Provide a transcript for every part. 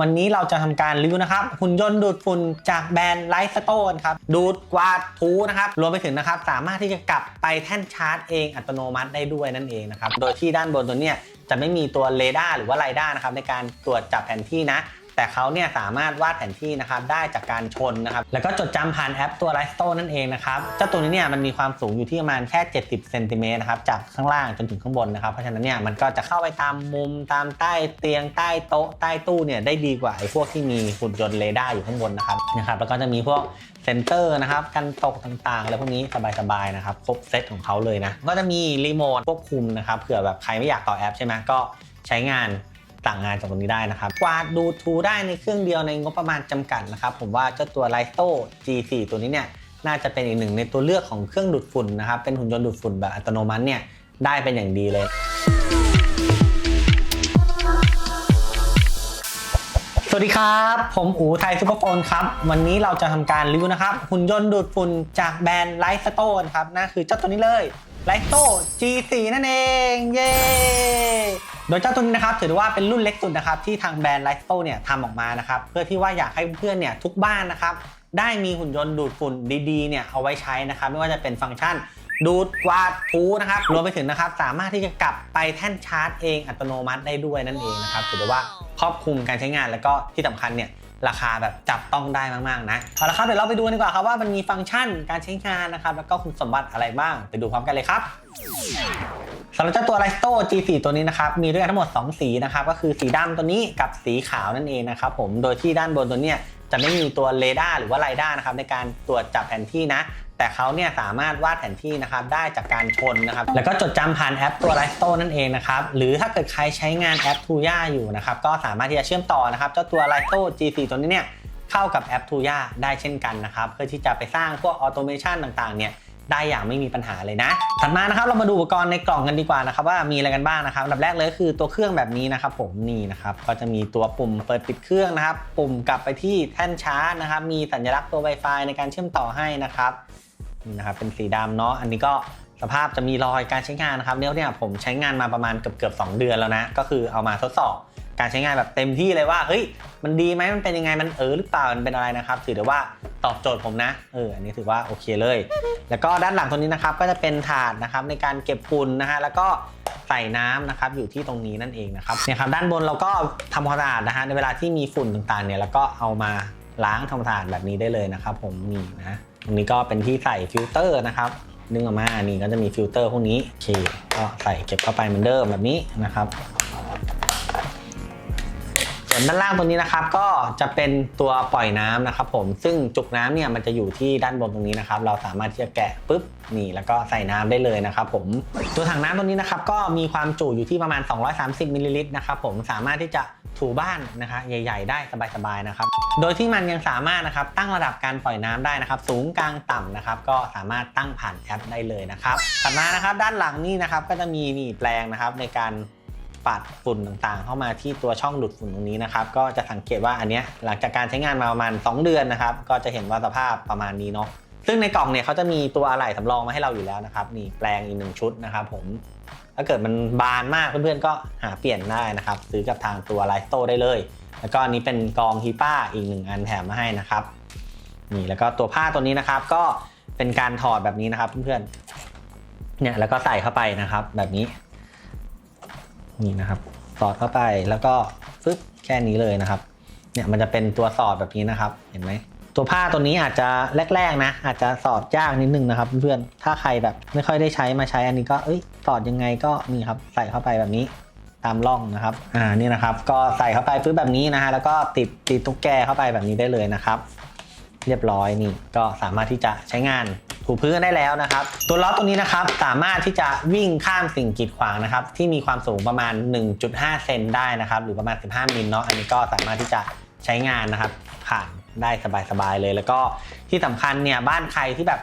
วันนี้เราจะทำการรีวิวนะครับหุ่นยนต์ดูดฝุ่นจากแบรนด์ไลท์สโตนครับ ดูดกวาดทูนะครับ รวมไปถึงนะครับ สามารถที่จะกลับไปแท่นชาร์จเองอัตโนมัติได้ด้วยนั่นเองนะครับ โดยที่ด้านบนตัวเนี้ยจะไม่มีตัวเรดาร์หรือว่าไรด้านะครับในการตรวจจับแผนที่นะ แต่เขาเนี่ยสามารถวาดแผนที่นะครับได้จากการชนนะครับแล้วก็จดจำผ่านแอปตัวไลสโตนนั่นเองนะครับเจ้าตัวนี้เนี่ยมันมีความสูงอยู่ที่ประมาณแค่ 70เซนติเมตรนะครับจากข้างล่างจนถึงข้างบนนะครับเพราะฉะนั้นเนี่ยมันก็จะเข้าไปตามมุมตามใต้เตียงใต้โต๊ะใต้ตู้เนี่ยได้ดีกว่าไอ้พวกที่มีหุ่นยนต์เรดาร์อยู่ข้างบนนะครับนะครับแล้วก็จะมีพวกเซนเตอร์นะครับกันตกต่างๆอะไรพวกนี้สบายๆนะครับครบเซตของเขาเลยนะก็จะมีรีโมทควบคุมนะครับเผื่อแบบใครไม่อยากต่อแอปใช่ไหมก็ใช้งาน สั่งงานจากตรงนี้ได้นะครับ กวาดดูทูได้ในเครื่องเดียวในงบประมาณจำกัดนะครับ ผมว่าเจ้าตัว l i โต้ G4 ตัวนี้เนี่ยน่าจะเป็นอีกหนึ่งในตัวเลือกของเครื่องดูดฝุ่นนะครับเป็นหุ่นยนต์ดูดฝุ่นแบบอัตโนมัติเนี่ยได้เป็นอย่างดีเลยสวัสดีครับ ผมอูไทยซูเปอร์โฟนครับ วันนี้เราจะทำการรีวิวนะครับ หุ่นยนต์ดูดฝุ่นจากแบรนด์ไลท์สโตนครับนั่นคือเจ้าตัวนี้เลย ไลท์โต้ G4 นั่นเอง เย้โดยเจ้าตัวนี้นะครับถือว่าเป็นรุ่นเล็กสุดนะครับที่ทางแบรนด์ไลท์โต้เนี่ยทำออกมานะครับเพื่อที่ว่าอยากให้เพื่อนเนี่ยทุกบ้านนะครับได้มีหุ่นยนต์ดูดฝุ่นดีๆเนี่ยเอาไว้ใช้นะครับไม่ว่าจะเป็นฟังก์ชันดูดกวาดถูนะครับรวมไปถึงนะครับสามารถที่จะกลับไปแท่นชาร์จเองอัตโนมัติได้ด้วยนั่นเองนะครับถือว่าครอบคลุมการใช้งานแล้วก็ที่สำคัญเนี่ย ราคาแบบจับต้องได้มากๆนะเอาละครับเดี๋ยวเราไปดูกันดีกว่าครับว่ามันมีฟังก์ชันการใช้งานนะครับแล้วก็คุณสมบัติอะไรบ้างไปดูพร้อมกันเลยครับสำหรับเจ้าตัว l i สโต้ G4 ตัวนี้นะครับ มีด้วยกันทั้งหมด 2 สีนะครับ ก็คือสีดำตัวนี้กับสีขาวนั่นเองนะครับผม โดยที่ด้านบนตัวเนี้ย จะไม่มีตัวเรดาร์หรือว่าไรด้านะครับในการตรวจจับแผนที่นะ แต่เขาเนี่ยสามารถวาดแผนที่นะครับได้จากการชนนะครับ แล้วก็จดจำผ่านแอปตัว l i สโต้นั่นเองนะครับ หรือถ้าเกิดใครใช้งานแอปทูย่าอยู่นะครับ ก็สามารถที่จะเชื่อมต่อนะครับเจ้าตัวไลสโต้ G4 ตัวนี้เนี่ยเข้ากับแอปทูย่าได้เช่นกันนะครับ เพื่อที่จะไปสร้างพวกออโตเมชันต่างๆเนี่ย ได้อย่างไม่มีปัญหาเลยนะ ถัดมานะครับเรามาดูอุปกรณ์ในกล่องกันดีกว่านะครับว่ามีอะไรกันบ้างนะครับอันดับแรกเลยคือตัวเครื่องแบบนี้นะครับผมนี่นะครับก็จะมีตัวปุ่มเปิดปิดเครื่องนะครับ ปุ่มกลับไปที่แท่นชาร์จนะครับ มีสัญลักษณ์ตัว Wi-Fi ในการเชื่อมต่อให้นะครับนี่นะครับเป็นสีดำเนาะอันนี้ก็สภาพจะมีรอยการใช้งานนะครับเนี่ยเนี่ยผมใช้งานมาประมาณเกือบเกือบ2เดือนแล้วนะก็คือเอามาทดสอบ การใช้งานแบบเต็มที่เลยว่าเฮ้ยมันดีไหมมันเป็นยังไงมันเออหรือเปล่ามันเป็นอะไรนะครับ ถือได้ว่าตอบโจทย์ผมนะเอออันนี้ถือว่าโอเคเลย แล้วก็ด้านหลังตัวนี้นะครับก็จะเป็นถาดนะครับในการเก็บฝุ่นนะฮะแล้วก็ใส่น้ำนะครับอยู่ที่ตรงนี้นั่นเองนะครับเนี่ยครับด้านบนเราก็ทำความสะอาดนะฮะในเวลาที่มีฝุ่นต่างๆเนี่ยแล้วก็เอามาล้างทำความสะอาดแบบนี้ได้เลยนะครับ ผมนี่นะตรงนี้ก็เป็นที่ใส่ฟิลเตอร์นะครับดึงออกมานี่ก็จะมีฟิลเตอร์พวกนี้โอเคก็ใส่เก็บเข้าไปเหมือนเดิมแบบนี้นะครับ วนด้านล่างตรงนี้นะครับก็จะเป็นตัวปล่อยน้ำนะครับผมซึ่งจุกน้ำเนี่ยมันจะอยู่ที่ด้านบนตรงนี้นะครับเราสามารถที่จะแกะปุ๊บนี่แล้วก็ใส่น้ำได้เลยนะครับผมตัวถังน้ำตรงนี้นะครับก็มีความจุอยู่ที่ประมาณ 230มิลลิลิตรนะครับผมสามารถที่จะถูบ้านนะคะใหญ่ ๆ ได้สบายๆนะครับโดยที่มันยังสามารถนะครับตั้งระดับการปล่อยน้ำได้นะครับ สูงกลางต่ำนะครับก็สามารถตั้งผ่านแอปได้เลยนะครับถัดมานะครับด้านหลังนี่นะครับก็จะมีนี่แปลงนะครับในการ ปัดฝุ่นต่างๆ เข้ามาที่ตัวช่องดูดฝุ่นตรงนี้นะครับก็จะสังเกตว่าอันเนี้ยหลังจากการใช้งานมาประมาณ 2 เดือนนะครับก็จะเห็นว่าสภาพประมาณนี้เนาะซึ่งในกล่องเนี่ยเขาจะมีตัวอะไหล่สำรองมาให้เราอยู่แล้วนะครับนี่แปลงอีกหนึ่งชุดนะครับผมถ้าเกิดมันบานมากเพื่อนๆก็หาเปลี่ยนได้นะครับซื้อกับทางตัวไลฟ์โตได้เลย แล้วก็อันนี้เป็นกองฮีป้าอีกหนึ่งอันแถมมาให้นะครับนี่แล้วก็ตัวผ้าตัวนี้นะครับก็เป็นการถอดแบบนี้นะครับเพื่อนๆเนี่ยแล้วก็ใส่เข้าไปนะครับแบบนี้ นี่นะครับสอดเข้าไปแล้วก็ฟึบแค่นี้เลยนะครับ เนี่ยมันจะเป็นตัวสอดแบบนี้นะครับ เห็นไหมตัวผ้าตัวนี้อาจจะแรกๆนะ อาจจะสอดยากนิดนึงนะครับเพื่อนๆถ้าใครแบบไม่ค่อยได้ใช้มาใช้อันนี้ก็เอ้ยสอดยังไงก็นี่ครับใส่เข้าไปแบบนี้ตามร่องนะครับ อ่า นี่นะครับ ก็ใส่เข้าไปปึ๊บแบบนี้นะฮะ แล้วก็ติดติดตุ๊กแกเข้าไปแบบนี้ได้เลยนะครับ เรียบร้อยนี่ก็สามารถที่จะใช้งานถูพื้นได้แล้วนะครับ ตัวล้อตัวนี้นะครับสามารถที่จะวิ่งข้ามสิ่งกีดขวางนะครับที่มีความสูงประมาณ 1.5 เซนได้นะครับ หรือประมาณ 15มิลเนาะอันนี้ก็สามารถที่จะใช้งานนะครับ ผ่านได้สบายๆเลย แล้วก็ที่สำคัญเนี่ยบ้านใครที่แบบ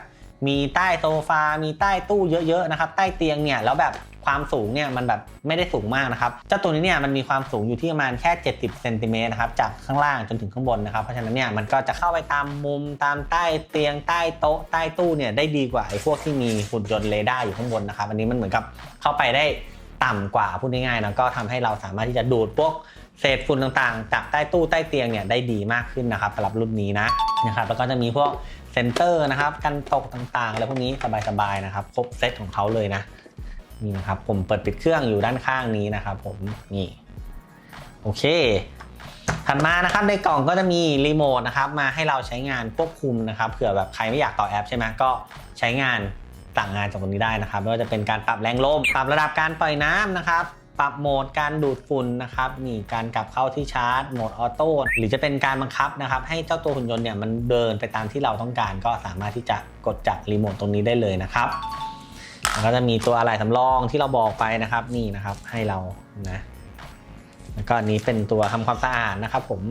มีใต้โซฟา มีใต้ตู้เยอะๆนะครับ ใต้เตียงเนี่ย แล้วแบบ ความสูงเนี่ยมันแบบไม่ได้สูงมากนะครับเจ้าตัวนี้เนี่ยมันมีความสูงอยู่ที่ประมาณแค่ 70เซนติเมตรนะครับจากข้างล่างจนถึงข้างบนนะครับเพราะฉะนั้นเนี่ยมันก็จะเข้าไปตามมุมตามใต้เตียงใต้โต๊ะใต้ตู้เนี่ยได้ดีกว่าไอ้พวกที่มีหุ่นยนต์เรดาร์อยู่ข้างบนนะครับอันนี้มันเหมือนกับเข้าไปได้ต่ำกว่าพูดง่ายๆนะก็ทำให้เราสามารถที่จะดูดพวกเศษฝุ่นต่างๆ จากใต้ตู้ใต้เตียงเนี่ยได้ดีมากขึ้นนะครับสำหรับรุ่นนี้นะนะครับแล้วก็จะมีพวกเซนเตอร์นะครับกันตกต่างๆอะไรพวกนี้สบายๆนะครับครบเซตของเขาเลยนะ นี่นะครับผมเปิดปิดเครื่องอยู่ด้านข้างนี้นะครับผมนี่โอเค ถัดมานะครับในกล่องก็จะมีรีโมทนะครับมาให้เราใช้งานควบคุมนะครับเผื่อแบบใครไม่อยากต่อแอปใช่ไหมก็ใช้งานสั่งงานจากตรงนี้ได้นะครับไม่ว่าจะเป็นการปรับแรงลมปรับระดับการปล่อยน้ำนะครับปรับโหมดการดูดฝุ่นนะครับนี่การกลับเข้าที่ชาร์จโหมดออโต้หรือจะเป็นการบังคับนะครับ ให้เจ้าตัวหุ่นยนต์เนี่ยมันเดินไปตามที่เราต้องการ ก็สามารถที่จะกดจากรีโมทตรงนี้ได้เลยนะครับ แล้วก็จะมีตัวอะไรสำรองที่เราบอกไปนะครับนี่นะครับให้เรานะแล้วก็อันนี้เป็นตัวทำความสะอาดนะครับ ผม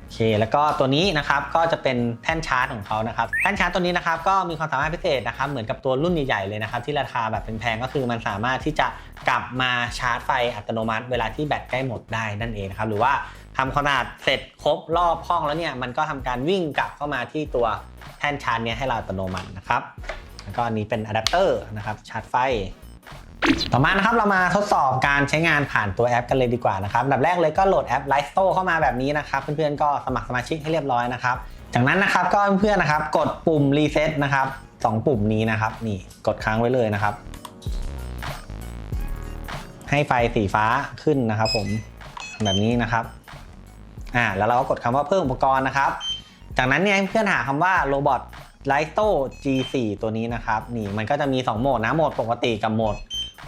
โอเค แล้วก็ตัวนี้นะครับก็จะเป็นแท่นชาร์จของเขานะครับแท่นชาร์จตัวนี้นะครับก็มีความสามารถพิเศษนะครับ เหมือนกับตัวรุ่นใหญ่ๆเลยนะครับ ที่ราคาแบบเป็นแพงก็คือมันสามารถที่จะกลับมาชาร์จไฟอัตโนมัติ เวลาที่แบตใกล้หมดได้นั่นเองนะครับหรือว่าทำความสะอาดเสร็จครบรอบห้องแล้วเนี่ยมันก็ทำการวิ่งกลับเข้ามาที่ตัวแท่นชาร์จเนี้ยให้เราอัตโนมัตินะครับ ก็อันนี้เป็นอะแดปเตอร์นะครับชาร์จไฟ ต่อมานะครับเรามาทดสอบการใช้งานผ่านตัวแอปกันเลยดีกว่านะครับอันดับแรกเลยก็โหลดแอป l i f e s t o เข้ามาแบบนี้นะครับ เพื่อนๆก็สมัครสมาชิกให้เรียบร้อยนะครับ จากนั้นนะครับก็เพื่อนๆนะครับ กดปุ่ม reset นะครับสองปุ่มนี้นะครับนี่กดค้างไว้เลยนะครับ ให้ไฟสีฟ้าขึ้นนะครับ ผมแบบนี้นะครับอ่าแล้วเราก็กดคำว่าเพิ่มอุปกรณ์นะครับ จากนั้นเนี่ยเพื่อนหาคำว่า robot l i t o G4 ตัวนี้นะครับนี่มันก็จะมี 2 โหมดนะโหมดปกติกับโหมด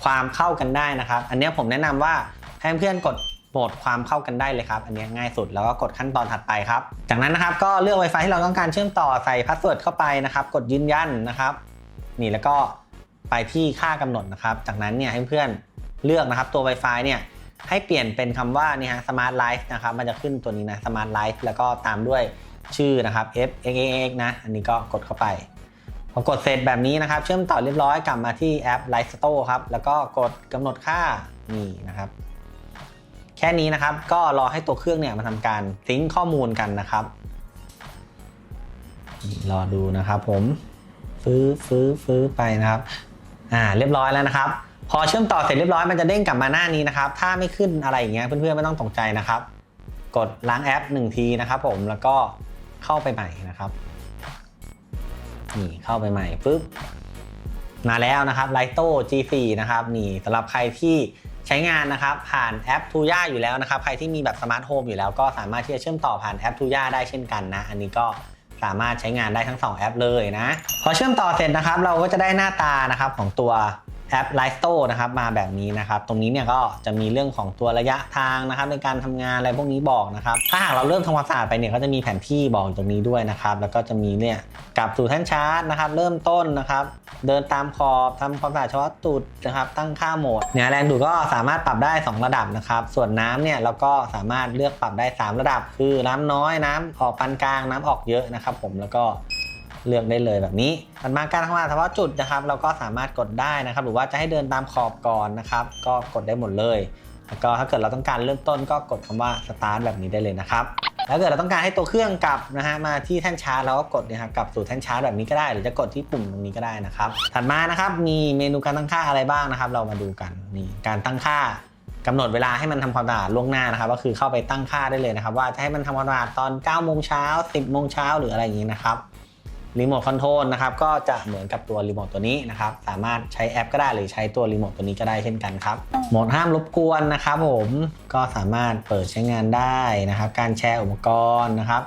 ความเข้ากันได้นะครับ อันนี้ผมแนะนำว่าให้เพื่อนกดโหมดความเข้ากันได้เลยครับ อันนี้ง่ายสุดแล้วก็กดขั้นตอนถัดไปครับ จากนั้นนะครับก็เลือก Wi-Fi ที่เราต้องการเชื่อมต่อใส่พาสเวิร์ดเข้าไปนะครับ กดยืนยันนะครับ นี่แล้วก็ไปที่ค่ากำหนดนะครับ จากนั้นเนี่ยให้เพื่อนเลือกนะครับตัว Wi-Fi เนี่ยให้เปลี่ยนเป็นคำว่านี่ฮะ Smart Life นะครับมันจะขึ้นตัวนี้นะ Smart Life แล้วก็ตามด้วย ชื่อนะครับ f x x x นะ อันนี้ก็กดเข้าไป พอกดเสร็จแบบนี้นะครับ เชื่อมต่อเรียบร้อยกลับมาที่แอป l i f e Store ครับ แล้วก็กดกำหนดค่านี่นะครับ แค่นี้นะครับ ก็รอให้ตัวเครื่องเนี่ยมาทำการซิงข้อมูลกันนะครับ รอดูนะครับผม ฟื้อฟื้อฟื้อไปนะครับ อ่า เรียบร้อยแล้วนะครับ พอเชื่อมต่อเสร็จเรียบร้อยมันจะเด้งกลับมาหน้านี้นะครับ ถ้าไม่ขึ้นอะไรอย่างเงี้ยเพื่อนๆไม่ต้องตกใจนะครับ กดล้างแอป1ทีนะครับผม แล้วก็ เข้าไปใหม่นะครับ นี่เข้าไปใหม่ปุ๊บมาแล้วนะครับ Lito G4 นะครับนี่สำหรับใครที่ใช้งานนะครับผ่านแอป Tuya อยู่แล้วนะครับ ใครที่มีแบบสมาร์ทโฮมอยู่แล้วก็สามารถที่จะเชื่อมต่อผ่านแอป Tuya ได้เช่นกันนะ อันนี้ก็สามารถใช้งานได้ทั้ง 2 แอปเลยนะ พอเชื่อมต่อเสร็จนะครับ เราก็จะได้หน้าตานะครับของตัว แอป l i f e s t o นะครับมาแบบนี้นะครับ ตรงนี้เนี่ยก็จะมีเรื่องของตัวระยะทางนะครับ ในการทำงานอะไรพวกนี้บอกนะครับ ถ้าหากเราเริ่มทำความสะอาดไปเนี่ยก็จะมีแผนที่บอกอยู่ตรงนี้ด้วยนะครับ แล้วก็จะมีเนี่ยกลับสู่แท่นชาร์จนะครับ เริ่มต้นนะครับ เดินตามขอบทำความสะอาดเฉพาะจุดนะครับ ตั้งค่าโหมดเนี่ยแรงดูดก็สามารถปรับได้ 2 ระดับนะครับ ส่วนน้ำเนี่ยเราก็สามารถเลือกปรับได้ 3 ระดับ คือน้ำน้อยน้ำออกปานกลางน้ำออกเยอะนะครับ ผมแล้วก็ เลือกได้เลยแบบนี้ถัดมาการทำงานเฉพาะจุดนะครับ เราก็สามารถกดได้นะครับ หรือว่าจะให้เดินตามขอบก่อนนะครับ ก็กดได้หมดเลย แล้วก็ถ้าเกิดเราต้องการเริ่มต้นก็กดคำว่า start แบบนี้ได้เลยนะครับแล้วเกิดเราต้องการให้ตัวเครื่องกลับนะฮะมาที่แท่นชาร์จเราก็กดนะครับกลับสู่แท่นชาร์จแบบนี้ก็ได้ หรือจะกดที่ปุ่มตรงนี้ก็ได้นะครับ ถัดมานะครับมีเมนูการตั้งค่าอะไรบ้างนะครับ เรามาดูกันนี่การตั้งค่ากำหนดเวลาให้มันทำความสะอาดล่วงหน้านะครับ ก็คือเข้าไปตั้งค่าได้เลยนะครับ ว่าจะให้มันทำความสะอาดตอน9โมงเช้า10โมงเช้าหรืออะไรอย่างนี้นะครับ รีโมทคอนโทรลนะครับก็จะเหมือนกับตัวรีโมทตัวนี้นะครับสามารถใช้แอปก็ได้หรือใช้ตัวรีโมทตัวนี้ก็ได้เช่นกันครับโหมดห้ามรบกวนนะครับผมก็สามารถเปิดใช้งานได้นะครับ การแชร์อุปกรณ์นะครับ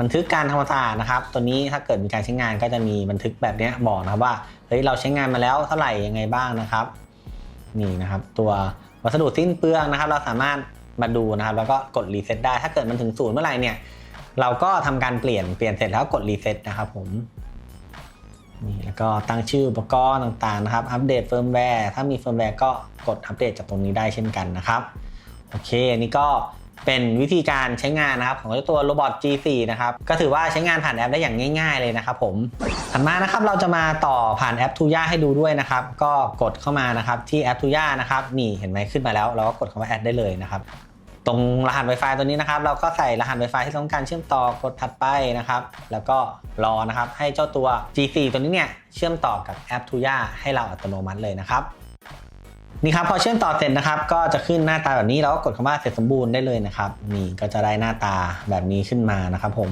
บันทึกการทำความสะอาดนะครับ ตัวนี้ถ้าเกิดมีการใช้งานก็จะมีบันทึกแบบนี้บอกนะครับว่าเฮ้ยเราใช้งานมาแล้วเท่าไหร่ยังไงบ้างนะครับนี่นะครับ ตัววัสดุสิ้นเปลืองนะครับ เราสามารถมาดูนะครับ แล้วก็กดรีเซ็ตได้ถ้าเกิดมันถึงศูนย์เมื่อไหร่เนี่ย เราก็ทำการเปลี่ยนเปลี่ยนเสร็จแล้วกดรีเซ็ตนะครับผมนี่แล้วก็ตั้งชื่ออุปกรณ์ต่างๆนะครับ อัปเดตเฟิร์มแวร์ ถ้ามีเฟิร์มแวร์ก็กดอัปเดตจากตรงนี้ได้เช่นกันนะครับ โอเคอันนี้ก็เป็นวิธีการใช้งานนะครับของตัว Robot G4 นะครับ ก็ถือว่าใช้งานผ่านแอปได้อย่างง่าย ๆเลยนะครับผม ถัดมานะครับเราจะมาต่อผ่านแอป Tuya ให้ดูด้วยนะครับ ก็กดเข้ามานะครับที่แอป Tuya นะครับ นี่เห็นไหมขึ้นมาแล้ว เราก็กดคำว่าแอดได้เลยนะครับ ตรงรหัส Wi-Fi ตัวนี้นะครับ เราก็ใส่รหัส Wi-Fi ที่ต้องการเชื่อมต่อกดถัดไปนะครับ แล้วก็รอนะครับให้เจ้าตัว G4 ตัวนี้เนี่ยเชื่อมต่อกับแอป Tuya ให้เราอัตโนมัติเลยนะครับนี่ครับพอเชื่อมต่อเสร็จนะครับก็จะขึ้นหน้าตาแบบนี้แล้วก็กดคำว่าเสร็จสมบูรณ์ได้เลยนะครับนี่ก็จะได้หน้าตาแบบนี้ขึ้นมานะครับ ผม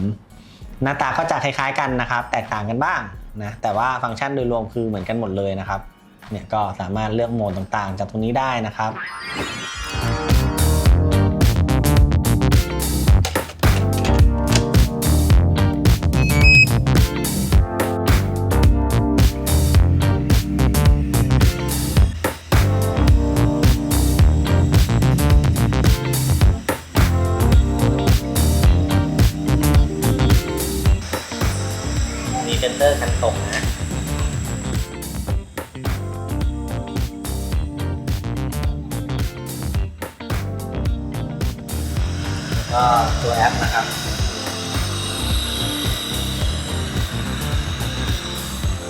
หน้าตาก็จะคล้ายๆกันนะครับ แตกต่างกันบ้างนะแต่ว่าฟังก์ชันโดยรวมคือเหมือนกันหมดเลยนะครับเนี่ยก็สามารถเลือกโหมดต่างๆ จากตรงนี้ได้นะครับ ก็ตัวแอปนะครับ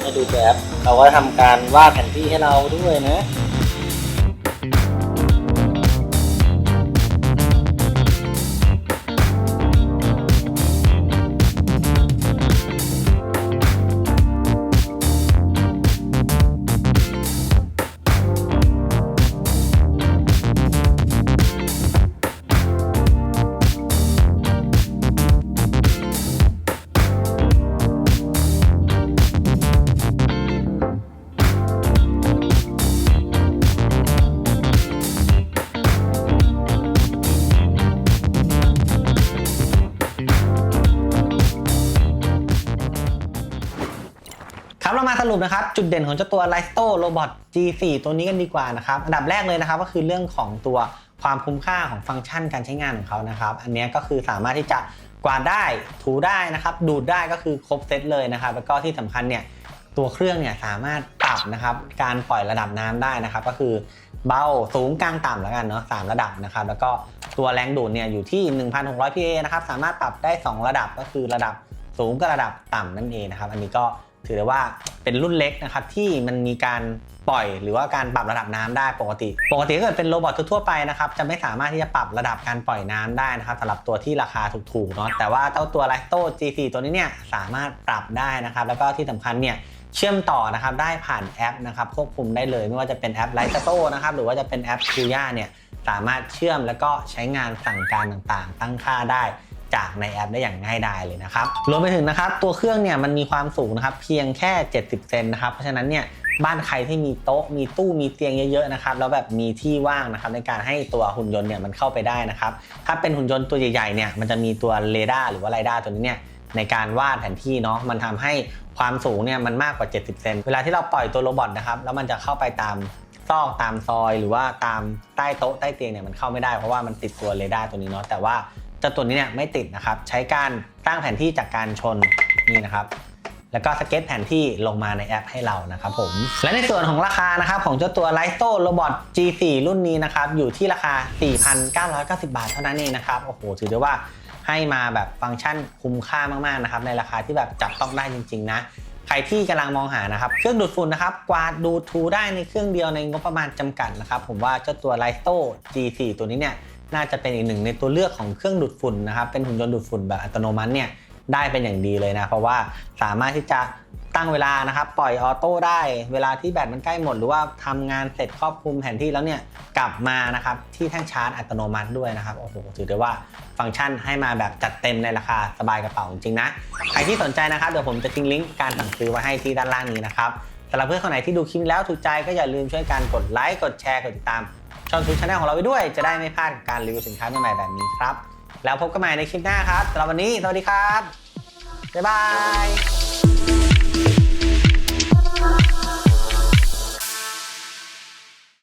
มาดูตัวแอปเราก็ทำการวาดแผนที่ให้เราด้วยนะ สรุปนะครับจุดเด่นของเจ้าตัว l i โ t o Robot G4 ตัวนี้กันดีกว่านะครับอันดับแรกเลยนะครับก็คือเรื่องของตัวความคุ้มค่าของฟังก์ชันการใช้งานของเขานะครับ อันนี้ก็คือสามารถที่จะกวาดได้ถูได้นะครับดูดได้ก็คือครบเซตเลยนะครับ แล้วก็ที่สำคัญเนี่ยตัวเครื่องเนี่ยสามารถปรับนะครับการปล่อยระดับน้ำได้นะครับ ก็คือเบาสูงกลางต่ำแล้วกันเนาะสามระดับนะครับแล้วก็ตัวแรงดูดเนี่ยอยู่ที่ 1,600 PA นะครับสามารถปรับได้ 2 ระดับก็คือระดับสูงกับระดับต่ำนั่นเองนะครับ อันนี้ก็ ถือได้ว่าเป็นรุ่นเล็กนะครับที่มันมีการปล่อยหรือว่าการปรับระดับน้ำได้ปกติ ปกติถ้าเกิดเป็นโรบอททั่วๆไปนะครับจะไม่สามารถที่จะปรับระดับการปล่อยน้ำได้นะครับสำหรับตัวที่ราคาถูกๆเนาะแต่ว่าเจ้าตัว l i โ t o G4 ตัวนี้เนี่ยสามารถปรับได้นะครับแล้วก็ที่สำคัญเนี่ยเชื่อมต่อนะครับได้ผ่านแอปนะครับควบคุมได้เลย ไม่ว่าจะเป็นแอป l i โ t o นะครับหรือว่าจะเป็นแอป k u y a เนี่ยสามารถเชื่อมแล้วก็ใช้งานสั่งการต่างๆ ตั้งค่าได้ จากในแอปได้อย่างง่ายดายเลยนะครับรวมไปถึงนะครับตัวเครื่องเนี่ยมันมีความสูงนะครับเพียงแค่ 70 เซนนะครับเพราะฉะนั้นเนี่ยบ้านใครที่มีโต๊ะมีตู้มีเตียงเยอะๆนะครับแล้วแบบมีที่ว่างนะครับในการให้ตัวหุ่นยนต์เนี่ยมันเข้าไปได้นะครับถ้าเป็นหุ่นยนต์ตัวใหญ่ๆเนี่ยมันจะมีตัวเรดาร์หรือว่าไรด้าตัวนี้เนี่ยในการวาดแผนที่เนาะมันทำให้ความสูงเนี่ยมันมากกว่า 70 เซนเวลาที่เราปล่อยตัวโรบอทนะครับแล้วมันจะเข้าไปตามซอกตามซอย หรือว่าตามใต้โต๊ะใต้เตียงเนี่ยมันเข้าไม่ได้เพราะว่ามันติดตัวเรดาร์ตัวนี้เนาะแต่ว่า จ้าตัวนี้เนี่ยไม่ติดนะครับ ใช้การตั้งแผนที่จากการชนนี่นะครับแล้วก็สเก็ตแผนที่ลงมาในแอปให้เรานะครับผม และในส่วนของราคานะครับของเจ้าตัว l i โ t o Robot G4 รุ่นนี้นะครับอยู่ที่ราคา 4,990 บาทเท่านั้นเองนะครับ โอ้โห ถือได้ว่าให้มาแบบฟังก์ชันคุ้มค่ามากๆนะครับในราคาที่แบบจับต้องได้จริง ๆ นะ ใครที่กำลังมองหานะครับ เครื่องดูดฝุ่นนะครับกวาดดูดถูได้ในเครื่องเดียวในงบประมาณจำกัดนะครับผมว่าเจ้าตัว l i โ t o G4 ตัวนี้เนี่ย น่าจะเป็นอีกหนึ่งในตัวเลือกของเครื่องดูดฝุ่นนะครับ เป็นหุ่นยนต์ดูดฝุ่นแบบอัตโนมัติเนี่ยได้เป็นอย่างดีเลยนะ เพราะว่าสามารถที่จะตั้งเวลานะครับ ปล่อยออโต้ได้ เวลาที่แบตมันใกล้หมด หรือว่าทำงานเสร็จครอบคลุมแผนที่แล้วเนี่ยกลับมานะครับที่แท่งชาร์จอัตโนมัติด้วยนะครับโอ้โหถือได้ว่าฟังก์ชันให้มาแบบจัดเต็มในราคาสบายกระเป๋าจริงนะใครที่สนใจนะครับเดี๋ยวผมจะทิ้งลิงก์การสั่งซื้อไว้ให้ที่ด้านล่างนี้นะครับสำหรับเพื่อนคนไหนที่ดูคลิปแล้วถูกใจก็อย่าลืมช่วยกันกดไลค์กดแชร์กดติดตาม ช่องทูชาแนลของเราไปด้วย จะได้ไม่พลาดการรีวิวสินค้าใหม่ๆแบบนี้ครับ แล้วพบกันใหม่ในคลิปหน้าครับสำหรับวันนี้สวัสดีครับบ๊ายบาย